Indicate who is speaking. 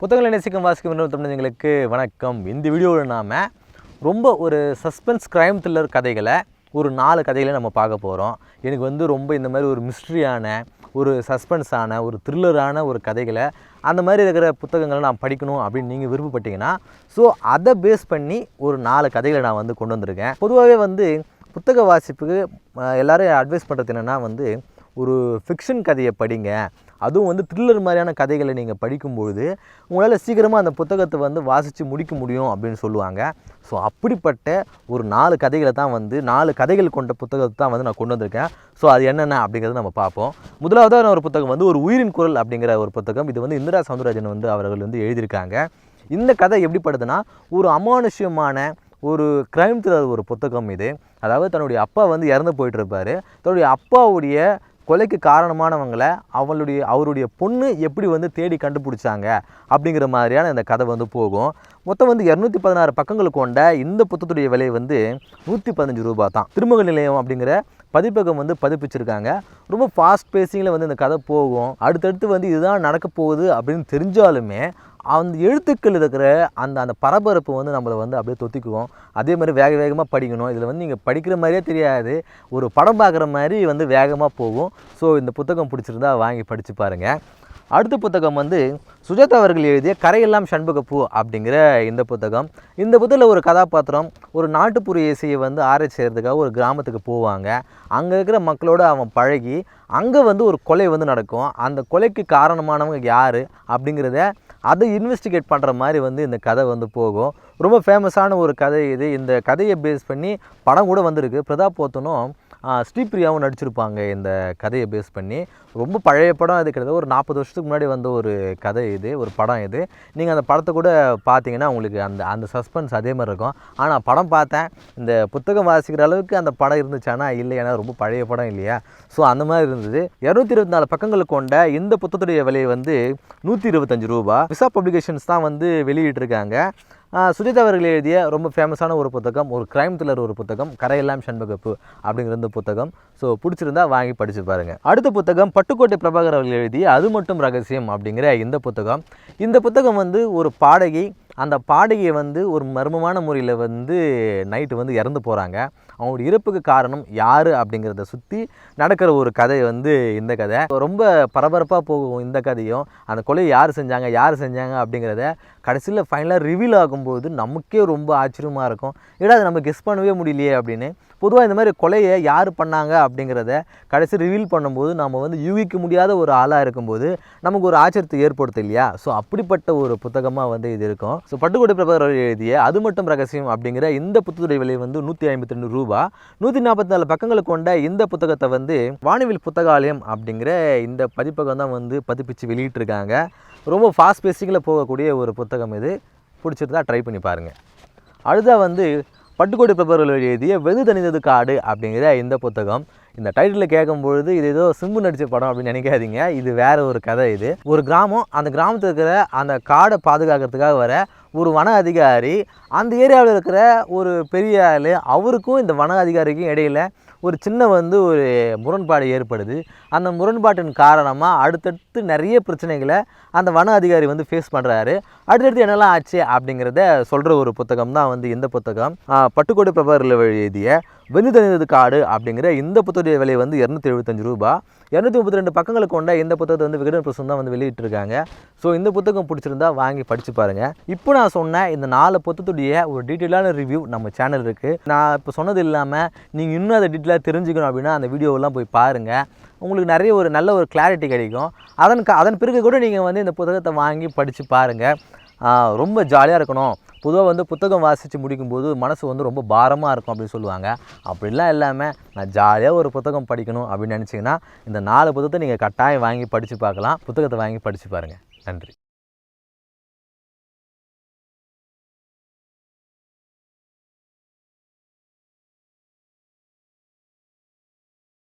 Speaker 1: புத்தகங்களை நேசிக்கும் வாசிக்கும் இன்னொரு தமிழர்களுக்கு வணக்கம். இந்த வீடியோவில் நாம் ரொம்ப ஒரு சஸ்பென்ஸ் கிரைம் த்ரில்லர் கதைகளை ஒரு நாலு கதைகளை நம்ம பார்க்க போகிறோம் எனக்கு வந்து ரொம்ப இந்த மாதிரி ஒரு மிஸ்ட்ரியான ஒரு சஸ்பென்ஸான ஒரு த்ரில்லரான ஒரு கதைகளை அந்த மாதிரி இருக்கிற புத்தகங்களை நான் படிக்கணும் அப்படின்னு நீங்கள் விருப்பப்பட்டீங்கன்னா ஸோ அதை பேஸ் பண்ணி ஒரு நாலு கதைகளை நான் வந்து கொண்டு வந்திருக்கேன். பொதுவாகவே வந்து புத்தக வாசிப்புக்கு எல்லோரும் அட்வைஸ் பண்ணுறது என்னென்னா வந்து ஒரு ஃபிக்ஷன் கதையை படிங்க. அதுவும் வந்து த்ரில்லர் மாதிரியான கதைகளை நீங்கள் படிக்கும்பொழுது உங்களால் சீக்கிரமாக அந்த புத்தகத்தை வந்து வாசித்து முடிக்க முடியும் அப்படின்னு சொல்லுவாங்க. ஸோ அப்படிப்பட்ட ஒரு நாலு கதைகளை தான் வந்து நாலு கதைகள் கொண்ட புத்தகத்தை தான் வந்து நான் கொண்டு வந்திருக்கேன். ஸோ அது என்னென்ன அப்படிங்கிறத நம்ம பார்ப்போம். முதலாவதாக ஒரு புத்தகம் வந்து ஒரு உயிரின் குரல் அப்படிங்கிற ஒரு புத்தகம். இது வந்து இந்திரா சவுந்தரராஜன் வந்து அவர்கள் வந்து எழுதியிருக்காங்க. இந்த கதை எப்படிப்படுதுன்னா ஒரு அமானுஷ்யமான ஒரு கிரைம் த்ரில்லர் ஒரு புத்தகம் இது. அதாவது தன்னுடைய அப்பா வந்து இறந்து போயிட்டு இருப்பார் தன்னுடைய அப்பாவுடைய கொலைக்கு காரணமானவங்களை அவளுடைய அவருடைய பொண்ணு எப்படி வந்து தேடி கண்டுபிடிச்சாங்க அப்படிங்கிற மாதிரியான இந்த கதை வந்து போகும். மொத்தம் வந்து இரநூத்தி பதினாறு பக்கங்கள் கொண்ட இந்த புத்தகத்துடைய விலை வந்து நூற்றி பதினஞ்சு ரூபா தான். திருமகள் நிலையம் அப்படிங்கிற பதிப்பகம் வந்து பதிப்பிச்சிருக்காங்க. ரொம்ப ஃபாஸ்ட் பேசிங்கில் வந்து இந்த கதை போகும். அடுத்தடுத்து வந்து இதுதான் நடக்க போகுது அப்படின்னு தெரிஞ்சாலுமே அந்த எழுத்துக்கள் இருக்கிற அந்த அந்த பரபரப்பு வந்து நம்மளை வந்து அப்படியே தொத்திக்குவோம் அதே மாதிரி வேக வேகமாக படிக்கணும். இதில் வந்து நீங்கள் படிக்கிற மாதிரியே தெரியாது. ஒரு படம் பார்க்குற மாதிரி வந்து வேகமாக போகும். ஸோ இந்த புத்தகம் பிடிச்சிருந்தா வாங்கி படித்து பாருங்கள் அடுத்த புத்தகம் வந்து சுஜாதா அவர்கள் எழுதிய கரையெல்லாம் சண்பகப்பூ அப்படிங்கிற இந்த புத்தகம். இந்த புத்தகத்தில் ஒரு கதாபாத்திரம் ஒரு நாட்டுப்புற இசையை வந்து ஆராய்ச்சி செய்கிறதுக்காக ஒரு கிராமத்துக்கு போவாங்க. அங்கே இருக்கிற மக்களோட அவன் பழகி அங்கே வந்து ஒரு கொலை வந்து நடக்கும். அந்த கொலைக்கு காரணமானவங்க யார் அப்படிங்கிறத அதை இன்வெஸ்டிகேட் பண்ணுற மாதிரி வந்து இந்த கதை வந்து போகும். ரொம்ப ஃபேமஸான ஒரு கதை இது. இந்த கதையை பேஸ் பண்ணி படம் கூட வந்திருக்கு. பிரதாப் போத்தனும் ஸ்ரீபிரியாவும் நடிச்சிருப்பாங்க இந்த கதையை பேஸ் பண்ணி. ரொம்ப பழைய படம் அது கிடையாது ஒரு நாற்பது வருஷத்துக்கு முன்னாடி வந்த ஒரு கதை இது ஒரு படம் இது. நீங்கள் அந்த படத்தை கூட பார்த்தீங்கன்னா உங்களுக்கு அந்த அந்த சஸ்பென்ஸ் அதே மாதிரி இருக்கும். ஆனால் படம் பார்த்தேன். இந்த புத்தகம் வாசிக்கிற அளவுக்கு அந்த படம் இருந்துச்சானா? இல்லை ஏன்னா ரொம்ப பழைய படம் இல்லையா? ஸோ அந்த மாதிரி இருந்தது. இரநூத்தி இருபத்தி நாலு பக்கங்கள் கொண்ட இந்த புத்தகத்துடைய விலை வந்து நூற்றி இருபத்தஞ்சு ரூபா. விசா பப்ளிகேஷன்ஸ் தான் வந்து வெளியிட்டிருக்காங்க. சுஜிதா அவர்கள் எழுதிய ரொம்ப ஃபேமஸான ஒரு புத்தகம் ஒரு கிரைம் த்ரில்லர் ஒரு புத்தகம் கரையெல்லாம் சண்பகப்பு அப்படிங்கிற இந்த புத்தகம். ஸோ பிடிச்சிருந்தா வாங்கி படிச்சு பாருங்கள் அடுத்த புத்தகம் பட்டுக்கோட்டை பிரபாகர் அவர்கள் எழுதிய அது மட்டும் ரகசியம் அப்படிங்கிற இந்த புத்தகம். இந்த புத்தகம் வந்து ஒரு பாடகி அந்த பாடகியை வந்து ஒரு மர்மமான முறையில் வந்து நைட்டு வந்து இறந்து போகிறாங்க அவங்களுடைய இறப்புக்கு காரணம் யார் அப்படிங்கிறத சுற்றி நடக்கிற ஒரு கதை வந்து இந்த கதை. ரொம்ப பரபரப்பாக போகும் இந்த கதையும். அந்த கொலையை யார் செஞ்சாங்க யார் செஞ்சாங்க அப்படிங்கிறத கடைசியில் ஃபைனலாக ரிவீல் ஆகும்போது நமக்கே ரொம்ப ஆச்சரியமாக இருக்கும். ஏடா அதை நம்ம கெஸ் பண்ணவே முடியலையே அப்படின்னு. பொதுவாக இந்த மாதிரி கொலையை யார் பண்ணாங்க அப்படிங்கிறத கடைசி ரிவீல் பண்ணும்போது நம்ம வந்து யூகிக்க முடியாத ஒரு ஆளாக இருக்கும்போது நமக்கு ஒரு ஆச்சரியத்தை ஏற்படுத்தும் இல்லையா? ஸோ அப்படிப்பட்ட ஒரு புத்தகமாக வந்து இது இருக்கும். ஸோ பட்டுக்கோட்டை பிரபாகர் எழுதிய அது மட்டும் ரகசியம் அப்படிங்கிற இந்த புத்தகத்துடைய விலை வந்து நூற்றி ஐம்பத்தி ரெண்டு ரூபா. நூற்றி நாற்பத்தி நாலு பக்கங்களை கொண்ட இந்த புத்தகத்தை வந்து வானவில் புத்தகாலயம் அப்படிங்கிற இந்த பதிப்பகம் தான் வந்து பதிப்பிச்சு வெளியிட்டிருக்காங்க. ரொம்ப ஃபாஸ்ட் பேசிங்கில் போகக்கூடிய ஒரு புத்தகம் இது. பிடிச்சிருந்தா ட்ரை பண்ணி பாருங்கள் அடுத்தா வந்து பட்டுக்கோட்டை பிரபர்கள் எழுதிய வெது தணிந்தது காடு அப்படிங்கிற இந்த புத்தகம். இந்த டைட்டிலில் கேட்கும்பொழுது இது ஏதோ சிம்பு நடித்த படம் அப்படின்னு நினைக்காதீங்க. இது வேறு ஒரு கதை இது. ஒரு கிராமம் அந்த கிராமத்தில் இருக்கிற அந்த காடை பாதுகாக்கிறதுக்காக வர ஒரு வன அதிகாரி அந்த ஏரியாவில் இருக்கிற ஒரு பெரிய ஆள் அவருக்கும் இந்த வன அதிகாரிக்கும் இடையில ஒரு சின்ன வந்து ஒரு முரண்பாடு ஏற்படுது. அந்த முரண்பாட்டின் காரணமாக அடுத்தடுத்து நிறைய பிரச்சனைகளை அந்த வன அதிகாரி வந்து ஃபேஸ் பண்ணுறாரு அடுத்தடுத்து என்னெல்லாம் ஆச்சு அப்படிங்கிறத சொல்கிற ஒரு புத்தகம் தான் வந்து இந்த புத்தகம். பட்டுக்கோட்டை பிரபரில் எழுதிய வெந்து தெரிந்தது காடு அப்படிங்கிற இந்த புத்தகத்துடைய விலை வந்து இரநூத்தி எழுபத்தஞ்சு ரூபா. இரநூத்தி முப்பத்தி ரெண்டு பக்கங்களை கொண்ட இந்த புத்தகத்தை வந்து விகடன் பிரசம் தான் வந்து வெளியிட்டிருக்காங்க. ஸோ இந்த புத்தகம் பிடிச்சிருந்தா வாங்கி படித்து பாருங்கள் இப்போ நான் சொன்ன இந்த நாலு புத்தகத்துடைய ஒரு டீட்டெயிலான ரிவ்யூ நம்ம சேனல் இருக்குது நான் இப்போ சொன்னது இல்லாமல் நீங்கள் இன்னும் அதை டீட்டெயிலாக தெரிஞ்சுக்கணும் அப்படின்னா அந்த வீடியோவெல்லாம் போய் பாருங்கள் உங்களுக்கு நிறைய ஒரு நல்ல ஒரு கிளாரிட்டி கிடைக்கும். அதன் க- அதன் பிறகு கூட நீங்கள் வந்து இந்த புத்தகத்தை வாங்கி படித்து பாருங்கள் ரொம்ப ஜாலியாக இருக்கணும். பொதுவாக வந்து புத்தகம் வாசித்து முடிக்கும்போது மனசு வந்து ரொம்ப பாரமாக இருக்கும் அப்படின்னு சொல்லுவாங்க. அப்படிலாம் இல்லாமல் நான் ஜாலியாக ஒரு புத்தகம் படிக்கணும் அப்படின்னு நினச்சிங்கன்னா இந்த நாலு புத்தகத்தை நீங்கள் கட்டாயம் வாங்கி படித்து பார்க்கலாம். புத்தகத்தை வாங்கி படித்து பாருங்கள் நன்றி.